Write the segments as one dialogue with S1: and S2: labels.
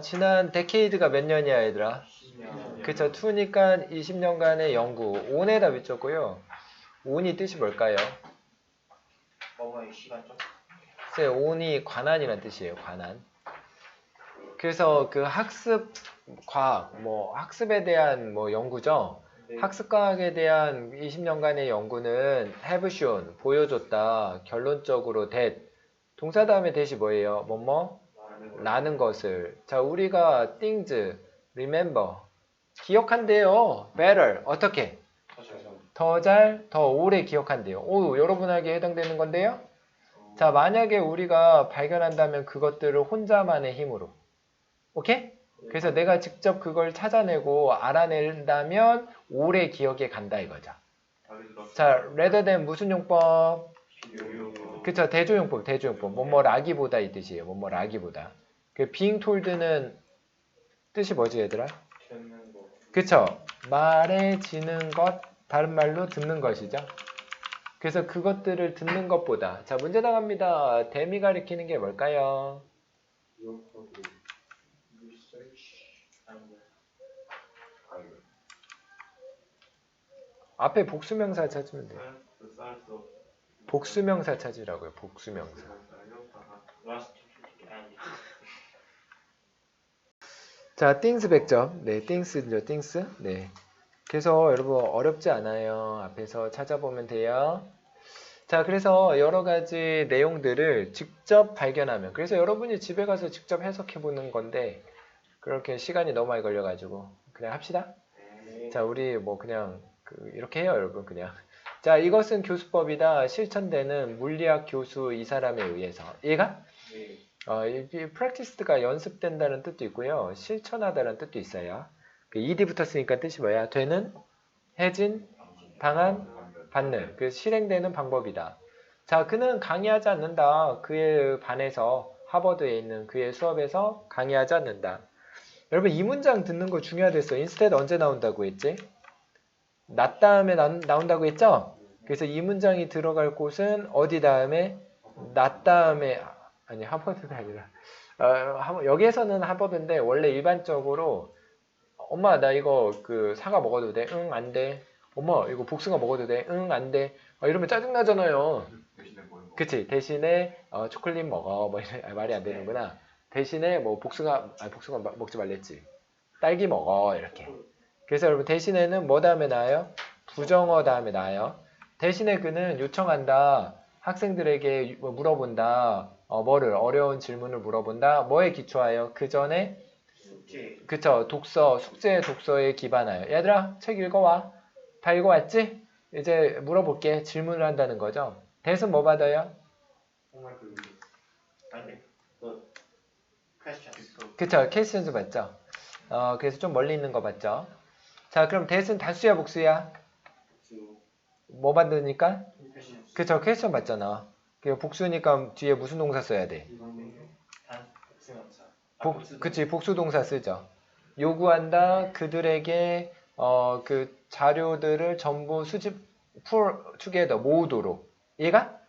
S1: 지난 데케이드가 몇 년이야 얘들아? 그쵸 2니까 20년간의 연구 5에다 비쳤고요 5이 뜻이 뭘까요? 글쎄 5이 관한이란 뜻이에요 관한 그래서 그 학습 과학 뭐 학습에 대한 뭐 연구죠
S2: 네.
S1: 학습과학에 대한 20년간의 연구는 have shown 보여줬다 결론적으로 that 동사 다음에 that이 뭐예요? 뭐뭐 라는 것을. 자 우리가 things remember. 기억한대요. better. 어떻게? 더 잘 더 오래 기억한대요. 오 여러분에게 해당되는 건데요? 자 만약에 우리가 발견한다면 그것들을 혼자만의 힘으로. 오케이? 그래서 내가 직접 그걸 찾아내고 알아낸다면 오래 기억에 간다 이거죠. 자 rather than 무슨 용법? 그쵸 대조용법 대조용법. 뭐뭐 라기보다 이 뜻이에요. 뭐뭐 라기보다 그 being told는 뜻이 뭐지 얘들아. 그쵸? 말해지는 것 다른 말로 듣는 것이죠. 그래서 그것들을 듣는 것보다. 자 문제 나갑니다. 댐이 가리키는 게 뭘까요. 앞에 복수명사 찾으면 돼요. 복수명사 찾으라고요 복수명사 자, things 100점. 네, things죠, things. 네. 그래서 여러분 어렵지 않아요. 앞에서 찾아보면 돼요. 자, 그래서 여러 가지 내용들을 직접 발견하면. 그래서 여러분이 집에 가서 직접 해석해 보는 건데, 그렇게 시간이 너무 많이 걸려 가지고, 그냥 합시다. 자, 우리 뭐 그냥 그 이렇게 해요, 여러분. 그냥. 자, 이것은 교수법이다. 실천되는 물리학 교수 이 사람에 의해서. 얘가?
S2: 네.
S1: 어, 이 practiced가 연습된다는 뜻도 있고요. 실천하다는 뜻도 있어요. 그 ed 붙었으니까 뜻이 뭐야? 되는, 해진, 당한, 받는. 그 실행되는 방법이다. 자, 그는 강의하지 않는다. 그의 반에서 하버드에 있는 그의 수업에서 강의하지 않는다. 여러분 이 문장 듣는 거 중요하댔어. instead 언제 나온다고 했지? not 다음에 나, 나온다고 했죠? 그래서 이 문장이 들어갈 곳은 어디 다음에 not 다음에 아니 하버드가 아니라 어, 하- 여기에서는 하버드인데 원래 일반적으로 엄마 나 이거 그 사과 먹어도 돼? 응 안 돼. 엄마 이거 복숭아 먹어도 돼? 응 안 돼. 아, 이러면 짜증 나잖아요. 그치 대신에 어, 초콜릿 먹어 뭐 이래 아, 말이 안 되는구나. 대신에 뭐 복숭아 아 복숭아 마- 먹지 말랬지. 딸기 먹어 이렇게. 그래서 여러분 대신에는 뭐 다음에 나와요? 부정어 다음에 나와요. 대신에 그는 요청한다. 학생들에게 뭐 물어본다. 어, 뭐를 어려운 질문을 물어본다. 뭐에 기초하여? 그 전에. 그쵸 독서 숙제 독서에 기반하여. 얘들아 책 읽어와. 다 읽어왔지? 이제 물어볼게. 질문을 한다는 거죠. 대신 뭐 받아요?
S2: 그. 그.
S1: 그쵸 캐스션즈 받죠. 어 그래서 좀 멀리 있는 거 받죠. 자 그럼 대신 다수야 복수야?
S2: 주.
S1: 뭐 받으니까? 그쵸 퀘스천 받잖아. 그 복수니까 뒤에 무슨 동사 써야 돼?
S2: 복.
S1: 그치 복수 동사 쓰죠. 요구한다 그들에게 어 그 자료들을 전부 수집 풀 투게더 모으도록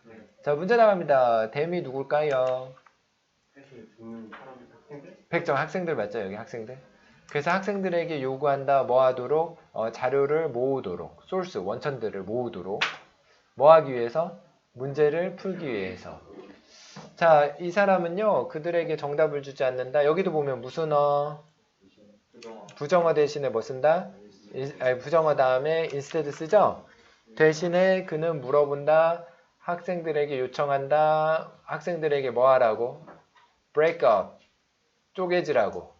S2: 네.
S1: 자 문제 나갑니다. 댐이 누굴까요?
S2: 사실 듣는 사람들 학생들.
S1: 100점 학생들 맞죠 여기 학생들. 그래서 학생들에게 요구한다 뭐 하도록 어, 자료를 모으도록 소스 원천들을 모으도록 뭐 하기 위해서? 문제를 풀기 위해서. 자 이 사람은요 그들에게 정답을 주지 않는다. 여기도 보면 무슨 어?
S2: 부정어.
S1: 대신에 뭐 쓴다? 인- 아니, 부정어 다음에 instead 쓰죠? 대신에 그는 물어본다. 학생들에게 요청한다. 학생들에게 뭐 하라고? break up. 쪼개지라고.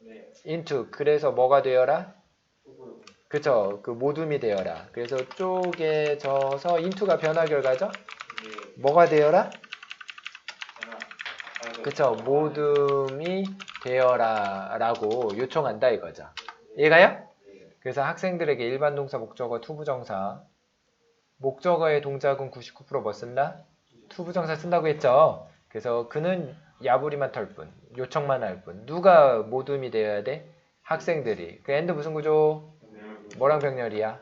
S2: 네.
S1: into. 그래서 뭐가 되어라. 그쵸. 그 모둠이 되어라. 그래서 쪼개져서 into가 변화 결과죠?
S2: 네.
S1: 뭐가 되어라?
S2: 그-
S1: 그쵸. 모둠이 되어라 라고 요청한다 이거죠. 얘가요? 그래서 학생들에게 일반 동사 목적어 투부정사. 목적어의 동작은 99%뭐 쓴다? 투부정사 쓴다고 했죠. 그래서 그는 야부리만 털 뿐 요청만 할 뿐. 누가 모둠이 되어야 돼? 학생들이. 그 엔드 무슨 구조 뭐랑 병렬이야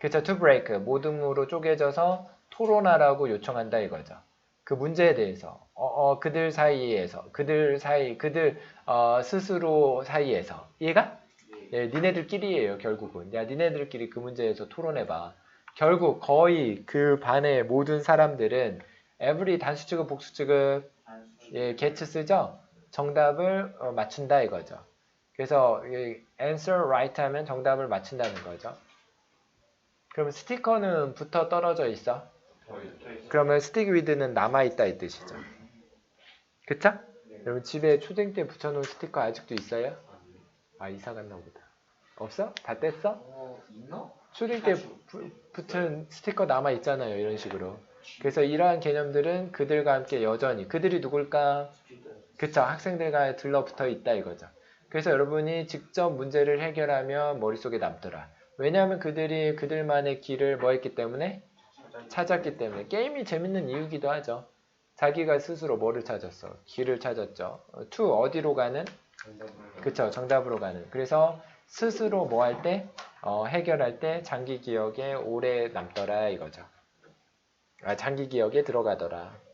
S1: 그쵸 to break 모둠으로 쪼개져서 토론하라고 요청한다 이거죠 그 문제에 대해서 어, 어, 그들 사이에서 그들 사이 그들 어, 스스로 사이에서 이해가?
S2: 네.
S1: 예, 니네들끼리예요 결국은. 야 니네들끼리 그 문제에서 토론해봐. 결국 거의 그 반의 모든 사람들은 every 단수치급 복수치급
S2: 단수.
S1: 예, get 쓰죠. 정답을 어, 맞춘다 이거죠. 그래서 이 answer right 하면 정답을 맞춘다는 거죠. 그럼 스티커는 붙어 떨어져 있어. 그러면 stick with는 남아 있다 이 뜻이죠. 그쵸?
S2: 네.
S1: 여러분 집에 초딩 때 붙여놓은 스티커 아직도 있어요? 아 이사 갔나 보다. 없어? 다 뗐어?
S2: 어, 있나?
S1: 초딩 때 부- 붙은 스티커 남아 있잖아요. 이런 식으로. 그래서 이러한 개념들은 그들과 함께 여전히 그들이 누굴까? 그쵸 학생들과 들러붙어 있다 이거죠. 그래서 여러분이 직접 문제를 해결하면 머릿속에 남더라. 왜냐하면 그들이 그들만의 길을 뭐 했기 때문에 찾았기 때문에 게임이 재밌는 이유기도 하죠. 자기가 스스로 뭐를 찾았어? 길을 찾았죠. 어, to 어디로 가는? 그쵸 정답으로 가는. 그래서 스스로 뭐 할 때? 어, 해결할 때 장기 기억에 오래 남더라 이거죠. 아, 장기 기억에 들어가더라.